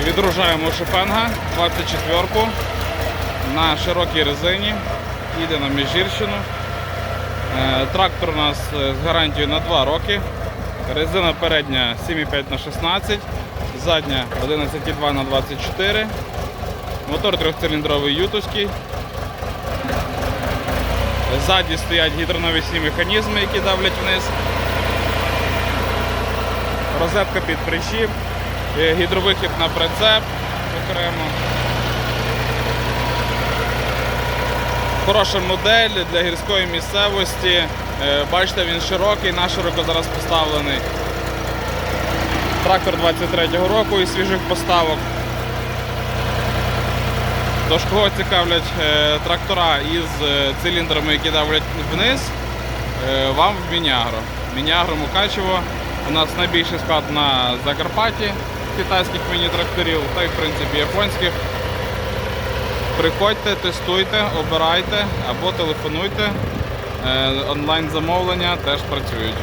Відгружаємо Шопенга 24-ку на широкій резині. Їде на Міжгірщину. Е, Трактор у нас е, з гарантією на 2 роки. Резина передня 7,5 на 16, задня 11,2 на 24. Мотор трьохциліндровий ютовський. Ззаді стоять гідронавісні механізми, які давлять вниз. Розетка під прищіп, е, гідровихід на прицеп окремо. Хороша модель для гірської місцевості. Е, Бачите, він широкий, нашироко зараз поставлений. Трактор 23-го року із свіжих поставок. Тож кого цікавлять е, трактора із е, циліндрами, які давлять вниз, е, вам в Мінягро. Мінягро Мукачево. У нас найбільший склад на Закарпатті китайських міні-тракторів та й в принципі японських. Приходьте, тестуйте, обирайте або телефонуйте. Е, Онлайн замовлення теж працюють.